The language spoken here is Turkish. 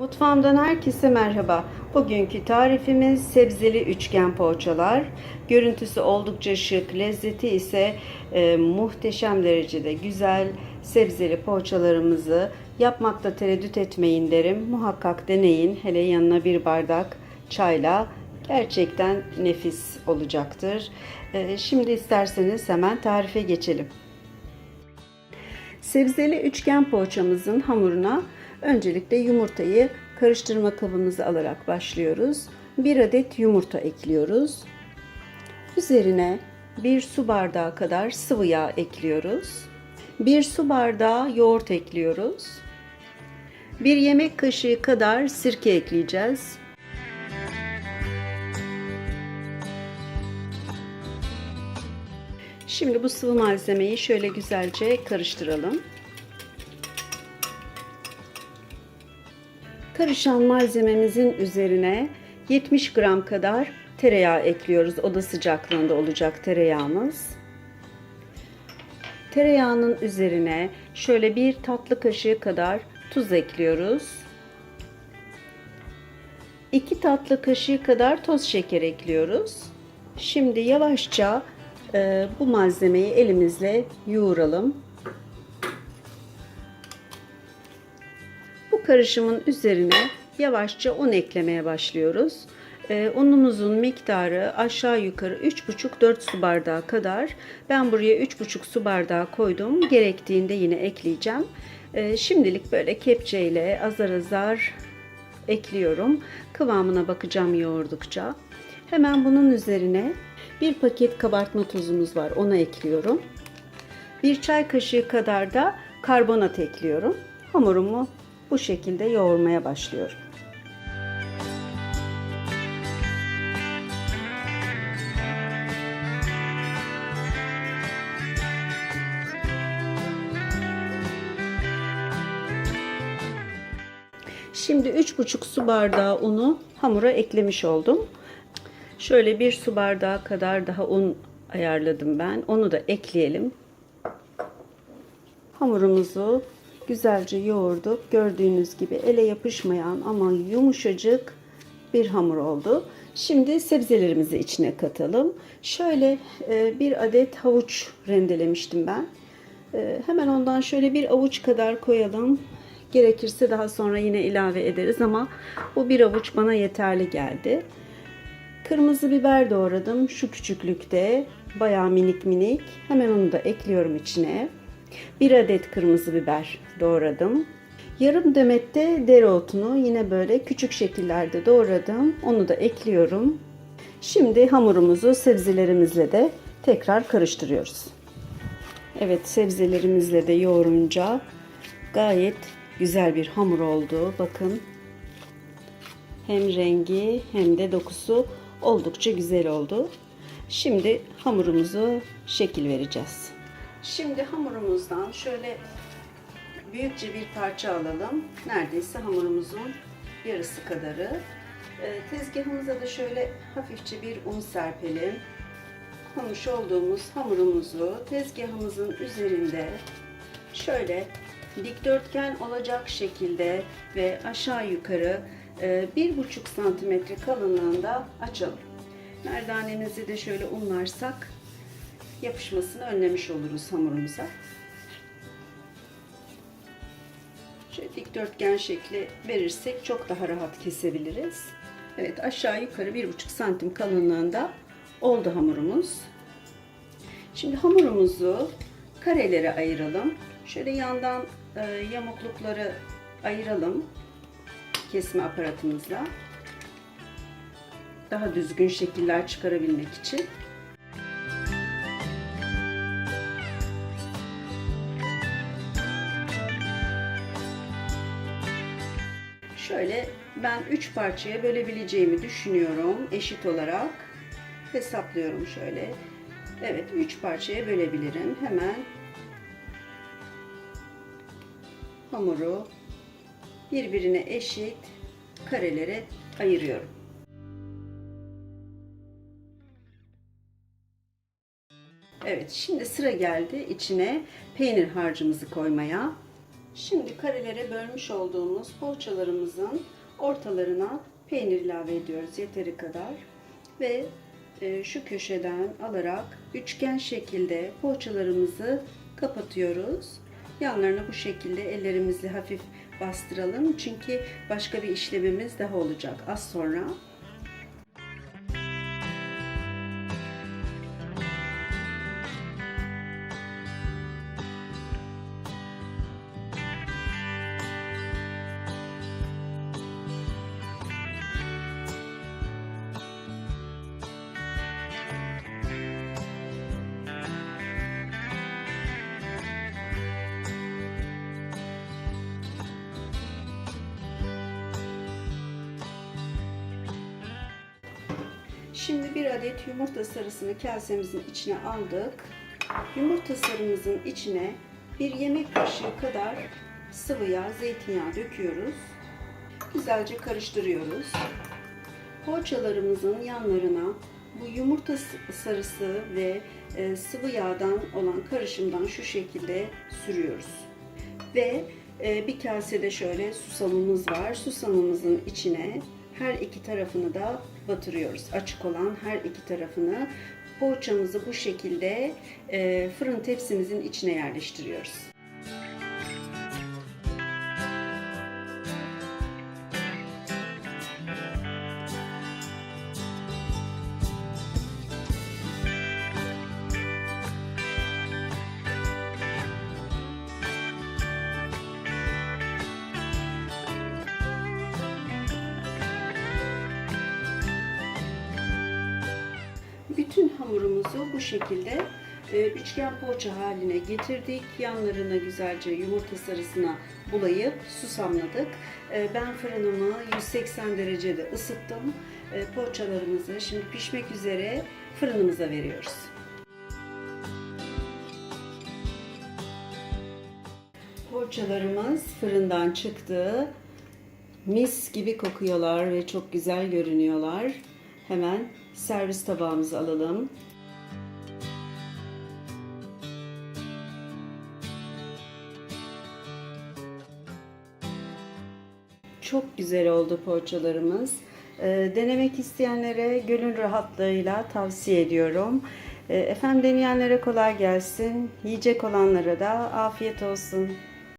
Mutfağımdan herkese merhaba. Bugünkü tarifimiz sebzeli üçgen poğaçalar. Görüntüsü oldukça şık, lezzeti ise e, muhteşem derecede güzel. Sebzeli poğaçalarımızı yapmakta tereddüt etmeyin derim. Muhakkak deneyin. Hele yanına bir bardak çayla gerçekten nefis olacaktır. E, şimdi isterseniz hemen tarife geçelim. Sebzeli üçgen poğaçamızın hamuruna öncelikle yumurtayı karıştırma kabımıza alarak başlıyoruz. Bir adet yumurta ekliyoruz. Üzerine bir su bardağı kadar sıvı yağ ekliyoruz. Bir su bardağı yoğurt ekliyoruz. Bir yemek kaşığı kadar sirke ekleyeceğiz. Şimdi bu sıvı malzemeyi şöyle güzelce karıştıralım. Karışan malzememizin üzerine 70 gram kadar tereyağı ekliyoruz. Oda sıcaklığında olacak tereyağımız. Tereyağının üzerine şöyle bir tatlı kaşığı kadar tuz ekliyoruz. 2 tatlı kaşığı kadar toz şeker ekliyoruz. Şimdi yavaşça e, bu malzemeyi elimizle yoğuralım. Bu karışımın üzerine yavaşça un eklemeye başlıyoruz. Ee, unumuzun miktarı aşağı yukarı 3,5-4 su bardağı kadar. Ben buraya 3,5 su bardağı koydum. Gerektiğinde yine ekleyeceğim. Ee, şimdilik böyle kepçeyle azar azar ekliyorum. Kıvamına bakacağım yoğurdukça. Hemen bunun üzerine bir paket kabartma tozumuz var. Onu ekliyorum. Bir çay kaşığı kadar da karbonat ekliyorum. Hamurumu bu şekilde yoğurmaya başlıyorum. Şimdi 3,5 su bardağı unu hamura eklemiş oldum. Şöyle bir su bardağı kadar daha un ayarladım ben. Onu da ekleyelim. Hamurumuzu güzelce yoğurduk. Gördüğünüz gibi ele yapışmayan ama yumuşacık bir hamur oldu. Şimdi sebzelerimizi içine katalım. Şöyle e, bir adet havuç rendelemiştim ben. E, hemen ondan şöyle bir avuç kadar koyalım. Gerekirse daha sonra yine ilave ederiz ama bu bir avuç bana yeterli geldi. Kırmızı biber doğradım şu küçüklükte. Bayağı minik minik. Hemen onu da ekliyorum içine. Bir adet kırmızı biber doğradım. Yarım demette dereotunu yine böyle küçük şekillerde doğradım. Onu da ekliyorum. Şimdi hamurumuzu sebzelerimizle de tekrar karıştırıyoruz. Evet sebzelerimizle de yoğurunca gayet güzel bir hamur oldu. Bakın hem rengi hem de dokusu oldukça güzel oldu. Şimdi hamurumuzu şekil vereceğiz. Şimdi hamurumuzdan şöyle büyükçe bir parça alalım. Neredeyse hamurumuzun yarısı kadarı. Ee, tezgahımıza da şöyle hafifçe bir un serpelim. Koymuş olduğumuz hamurumuzu tezgahımızın üzerinde şöyle dikdörtgen olacak şekilde ve aşağı yukarı e, bir buçuk santimetre kalınlığında açalım. Merdanemizi de şöyle unlarsak yapışmasını önlemiş oluruz hamurumuza. Şöyle dikdörtgen şekli verirsek çok daha rahat kesebiliriz. Evet aşağı yukarı bir buçuk santim kalınlığında oldu hamurumuz. Şimdi hamurumuzu karelere ayıralım. Şöyle yandan e, yamuklukları ayıralım kesme aparatımızla. Daha düzgün şekiller çıkarabilmek için. Şöyle ben 3 parçaya bölebileceğimi düşünüyorum eşit olarak. Hesaplıyorum şöyle. Evet 3 parçaya bölebilirim. Hemen hamuru birbirine eşit karelere ayırıyorum. Evet şimdi sıra geldi içine peynir harcımızı koymaya. Şimdi karelere bölmüş olduğumuz poğaçalarımızın ortalarına peynir ilave ediyoruz yeteri kadar. Ve e, şu köşeden alarak üçgen şekilde poğaçalarımızı kapatıyoruz. Yanlarına bu şekilde ellerimizle hafif bastıralım. Çünkü başka bir işlemimiz daha olacak az sonra. Şimdi bir adet yumurta sarısını kasemizin içine aldık. Yumurta sarımızın içine bir yemek kaşığı kadar sıvı yağ, zeytinyağı döküyoruz. Güzelce karıştırıyoruz. Poğaçalarımızın yanlarına bu yumurta sarısı ve e, sıvı yağdan olan karışımdan şu şekilde sürüyoruz. Ve e, bir kasede şöyle susamımız var. Susamımızın içine her iki tarafını da batırıyoruz. Açık olan her iki tarafını. Poğaçamızı bu şekilde e, fırın tepsimizin içine yerleştiriyoruz. Bütün hamurumuzu bu şekilde e, üçgen poğaça haline getirdik. Yanlarına güzelce yumurta sarısına bulayıp susamladık. E, Ben fırınımı 180 derecede ısıttım. E, Poğaçalarımızı şimdi pişmek üzere fırınımıza veriyoruz. Poğaçalarımız fırından çıktı. Mis gibi kokuyorlar ve çok güzel görünüyorlar. Hemen servis tabağımıza alalım. Çok güzel oldu poğaçalarımız. Ee, denemek isteyenlere gönül rahatlığıyla tavsiye ediyorum. Ee, efendim deneyenlere kolay gelsin. Yiyecek olanlara da afiyet olsun.